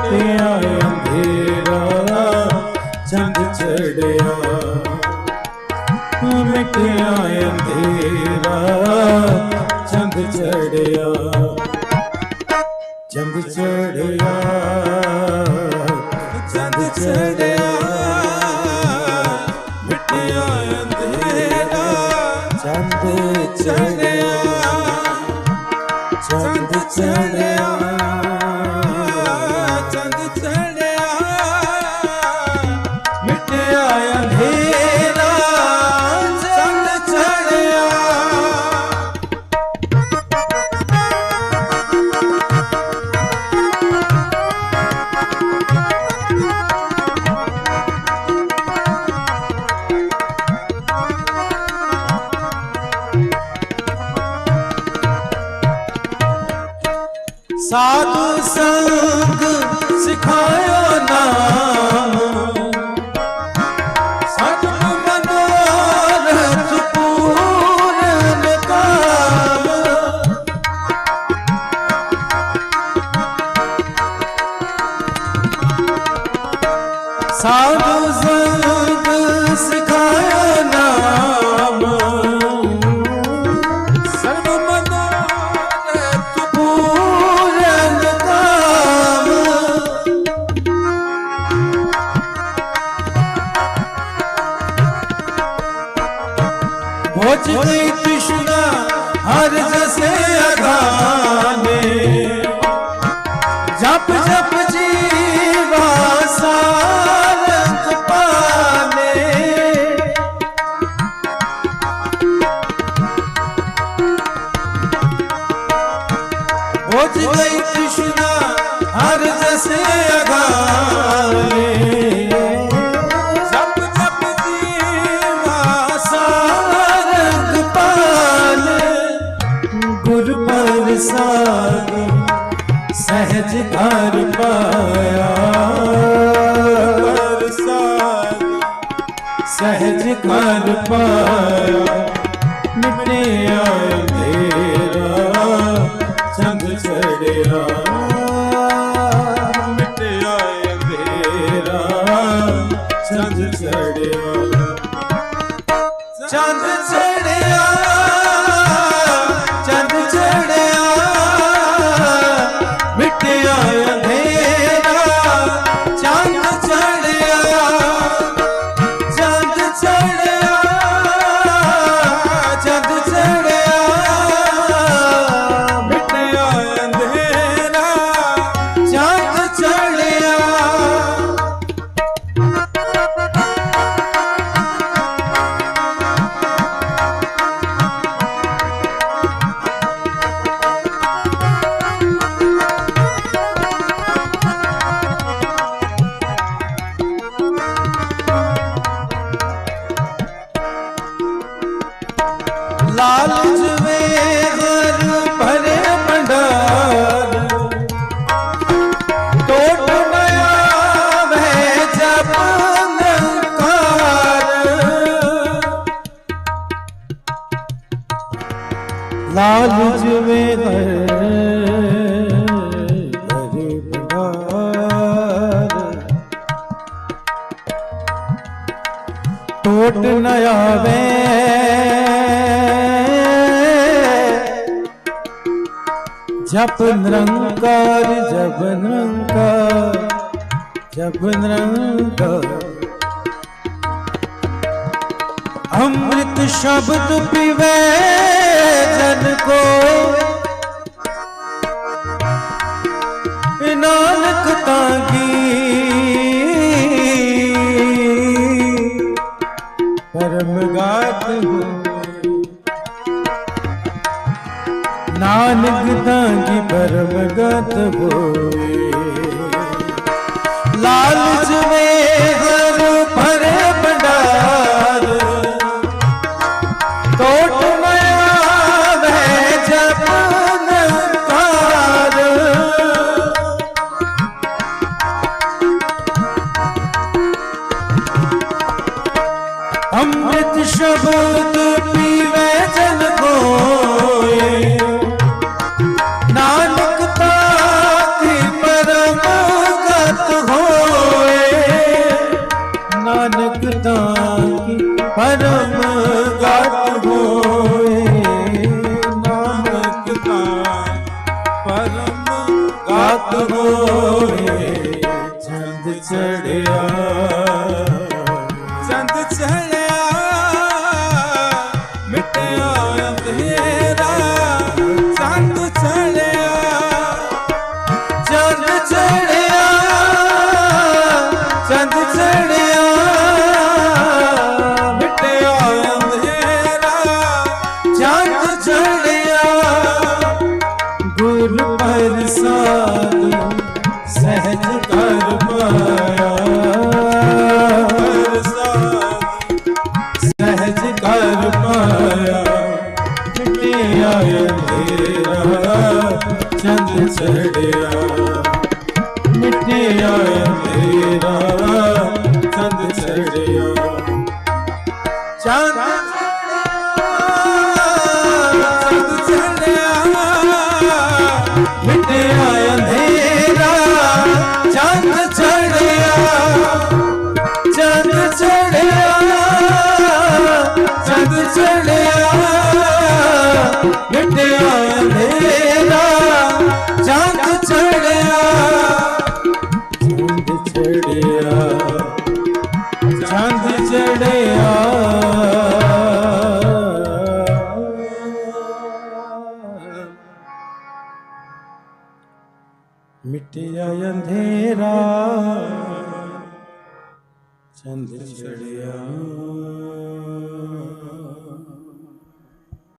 ਮਿਟਿਆ ਅੰਧੇਰਾ ਚੰਦ ਚੜਿਆ। ਮਿਟਿਆ ਅੰਧੇਰਾ ਚੰਦ ਚੜਿਆ। ਚੰਦ ਚੜਿਆ ਚੰਦ ਚੜਿਆ। ਮਿਟਿਆ ਅੰਧੇਰਾ ਚੰਦ ਚੜਿਆ। ਚੰਦ ਚੜਿਆ। ਸਾਧੂ ਸੰਗ ਸਿਖਾਇਓ ਨਾਮ। ਸਤ ਮਨੋਰਥ ਪੂਰਨ ਕਾਮ ਸਾਧੂ ਸੰਗ ਸਿਖਾਇਓ भोज गई कृष्णा हर जसे अगाने जप जप जीवा सारंग पाल गुर प्रसाद सहज कर पाया प्रसाद सहज कर पाया ਚੰਦ ਚੜਿਆ ਲਾਲਚ ਵੇ ਹਰ ਭਰੇ ਭੰਡਾਰ ਟੋਟ ਨ ਆਵੇ। ਜਪ ਨਿਰੰਕਾਰ ਜਪ ਨਿਰੰਕਾਰ ਜਪ ਨਿਰੰਕਾਰ। ਅੰਮ੍ਰਿਤ ਸ਼ਬਦ ਪੀਵੇ ਜਨ ਕੋ। ਨਾਨਕ ਤਾਗੀ ਪਰਮ ਗਾਤ ਹੋਏ ਨਾਨਕ ਤਾਗੀ ਪਰਮ ਗਤ ਹੋਏ ਸ਼ਬਦ ਪੀਵੇ ਜਨ ਕੋਏ। ਨਾਨਕ ਤਾਤੀ ਪਰਮ ਗਤ ਨਾਨਕ ਤਾਤੀ ਪਰਮ ਗਤ ਨਾਨਕ ਤਾਤੀ ਪਰਮ ਗਤ ਚੜਿਆ ਚੰਦ ਚੜਿਆ ਚੰਦ ਚੜਿਆ ਚੰਦ ਚੜਿਆ ਮਿਟਿਆ ਅੰਧੇਰਾ ਚੰਦ ਚੜਿਆ